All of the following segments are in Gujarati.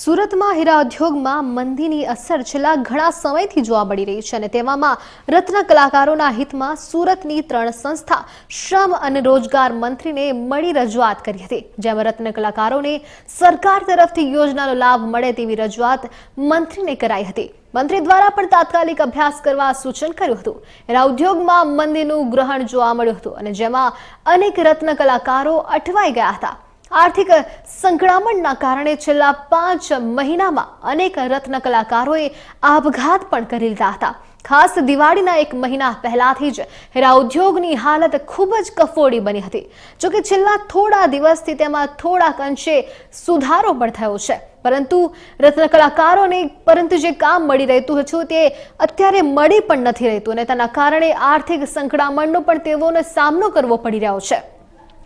સુરતમાં હીરા ઉદ્યોગમાં મંદીની અસર છેલ્લા ઘણા સમયથી જોવા મળી રહી છે અને તેવામાં રત્ન કલાકારોના હિતમાં સુરતની ત્રણ સંસ્થા શ્રમ અને રોજગાર મંત્રીને મળી રજૂઆત કરી હતી, જેમાં રત્ન કલાકારોને સરકાર તરફથી યોજનાનો લાભ મળે તેવી રજૂઆત મંત્રીને કરાઈ હતી. મંત્રી દ્વારા પણ તાત્કાલિક અભ્યાસ કરવા સૂચન કર્યું હતું. હીરા ઉદ્યોગમાં મંદીનું ગ્રહણ જોવા મળ્યું હતું અને જેમાં અનેક રત્ન કલાકારો અટવાઈ ગયા હતા. આર્થિક સંકળામણના કારણે છેલ્લા પાંચ મહિનામાં અનેક રત્ન કલાકારોએ આપઘાત પણ કરી લીધા હતા. ખાસ દિવાળીના એક મહિના પહેલાથી જ હીરા ઉદ્યોગની હાલત ખૂબ જ કફોડી બની હતી. જોકે છેલ્લા થોડા દિવસથી તેમાં થોડાક અંશે સુધારો પણ થયો છે. પરંતુ રત્ન કલાકારોને, પરંતુ જે કામ મળી રહેતું હતું તે અત્યારે મળી પણ નથી રહેતું અને તેના કારણે આર્થિક સંકળામણનો પણ તેઓને સામનો કરવો પડી રહ્યો છે.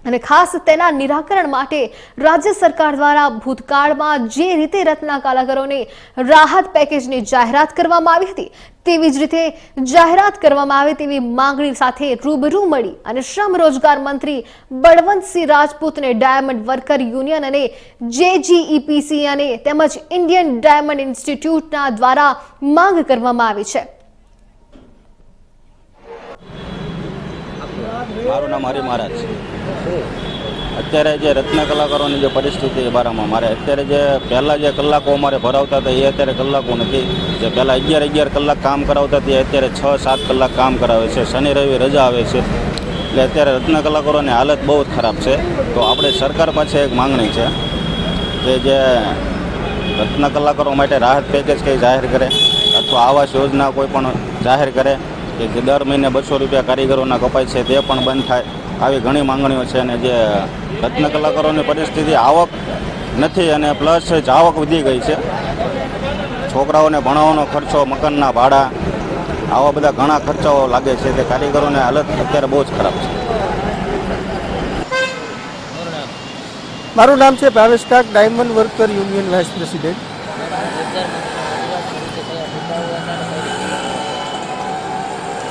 અને ખાસ તેના નિરાકરણ માટે રાજ્ય સરકાર દ્વારા ભૂતકાળમાં જે રીતે રત્ના કલાકારોને રાહત પેકેજની જાહેરાત કરવામાં આવી હતી, તેવી જ રીતે જાહેરાત કરવામાં આવે તેવી માંગણી સાથે રૂબરૂ મળી અને શ્રમ રોજગાર મંત્રી બળવંતસિંહ રાજપૂતને ડાયમંડ વર્કર યુનિયન અને જેજીઈપીસી અને તેમજ ઇન્ડિયન ડાયમંડ ઇન્સ્ટિટ્યૂટના દ્વારા માંગ કરવામાં આવી છે. મારું નામ હરિ મહારાજ છે. અત્યારે જે રત્ન કલાકારોની જે પરિસ્થિતિ એ બારામાં, મારે અત્યારે જે પહેલાં જે કલાકો અમારે ભરાવતા હતા, એ અત્યારે કલાકો નથી. જે પહેલાં અગિયાર અગિયાર કલાક કામ કરાવતા હતા તે અત્યારે છ સાત કલાક કામ કરાવે છે. શનિ રવિ રજા આવે છે. એટલે અત્યારે રત્ન કલાકારોની હાલત બહુ જ ખરાબ છે. તો આપણે સરકાર પાસે એક માંગણી છે કે જે રત્ન કલાકારો માટે રાહત પેકેજ કંઈ જાહેર કરે, અથવા આવાસ યોજના કોઈ પણ જાહેર કરે કે જે દર મહિને બસો રૂપિયા કારીગરોના કપાય છે તે પણ બંધ થાય. આવી ઘણી માંગણીઓ છે અને જે રત્ન કલાકારોની પરિસ્થિતિ આવક નથી અને પ્લસ આવક વધી ગઈ છે. છોકરાઓને ભણાવવાનો ખર્ચો, મકાનના ભાડા, આવા બધા ઘણા ખર્ચાઓ લાગે છે તે કારીગરોની હાલત અત્યારે બહુ જ ખરાબ છે. મારું નામ છે Bhavesh diamond worker union vice president.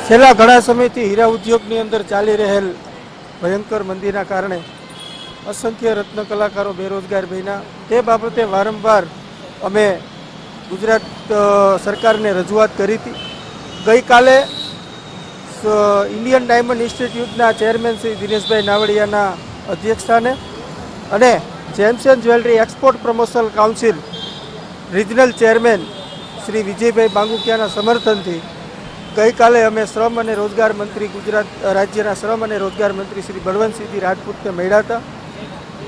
છેલ્લા ઘણા સમયથી હીરા ઉદ્યોગની અંદર ચાલી રહેલ ભયંકર મંદીના કારણે અસંખ્ય રત્ન કલાકારો બેરોજગાર બન્યા. તે બાબતે વારંવાર અમે ગુજરાત સરકારને રજૂઆત કરી હતી. ગઈકાલે ઇન્ડિયન ડાયમંડ ઇન્સ્ટિટ્યૂટના ચેરમેન શ્રી દિનેશભાઈ નાવડિયાના અધ્યક્ષસ્થાને અને gems and jewellery export promotional council regional chairman Shri Vijaybhai બાંગુકિયાના સમર્થનથી ગઈકાલે અમે શ્રમ અને રોજગાર મંત્રી ગુજરાત રાજ્યના શ્રમ અને રોજગાર મંત્રી શ્રી બળવંતસિંહજી રાજપૂતને મળ્યા હતા.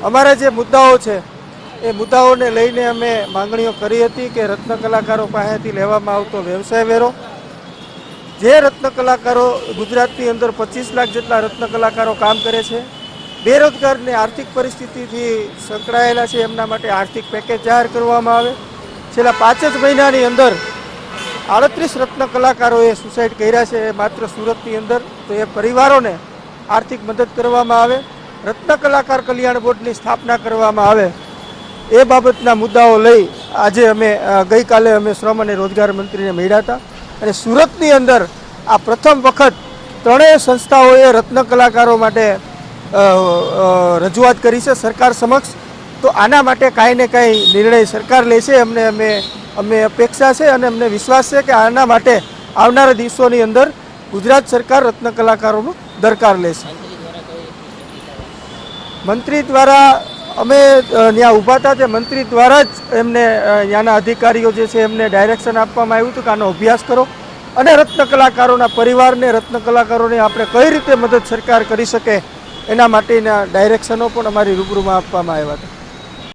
અમારા જે મુદ્દાઓ છે, એ મુદ્દાઓને લઈને અમે માંગણીઓ કરી હતી કે રત્ન કલાકારો પાસેથી લેવામાં આવતો વ્યવસાય વેરો, જે રત્ન કલાકારો ગુજરાતની અંદર પચીસ લાખ જેટલા રત્ન કલાકારો કામ કરે છે બેરોજગારને આર્થિક પરિસ્થિતિથી સંકળાયેલા છે, એમના માટે આર્થિક પેકેજ જાહેર કરવામાં આવે. છેલ્લા પાંચ જ મહિનાની અંદર આડત્રીસ રત્ન કલાકારોએ સુસાઇડ કર્યા છે. એ માત્ર સુરતની અંદર તો એ પરિવારોને આર્થિક મદદ કરવામાં આવે, રત્ન કલાકાર કલ્યાણ બોર્ડની સ્થાપના કરવામાં આવે. એ બાબતના મુદ્દાઓ લઈ આજે અમે ગઈકાલે અમે શ્રમ અને રોજગાર મંત્રીને મળ્યા હતા. અને સુરતની અંદર આ પ્રથમ વખત ત્રણેય સંસ્થાઓએ રત્ન કલાકારો માટે રજૂઆત કરી છે સરકાર સમક્ષ. તો આના માટે કાંઈ ને કાંઈ નિર્ણય સરકાર લેશે. અમને, અમે અમે અપેક્ષા છે અને અમને વિશ્વાસ છે કે આના માટે આવનારા દિવસોની અંદર ગુજરાત સરકાર રત્ન કલાકારોનું દરકાર લેશે. મંત્રી દ્વારા અમે ત્યાં ઊભા હતા તે મંત્રી દ્વારા જ એમને ત્યાંના અધિકારીઓ જે છે એમને ડાયરેક્શન આપવામાં આવ્યું હતું કે આનો અભ્યાસ કરો અને રત્ન કલાકારોના પરિવારને, રત્ન કલાકારોને આપણે કઈ રીતે મદદ સરકાર કરી શકે એના માટેના ડાયરેક્શનો પણ અમારી રૂબરૂમાં આપવામાં આવ્યા હતા.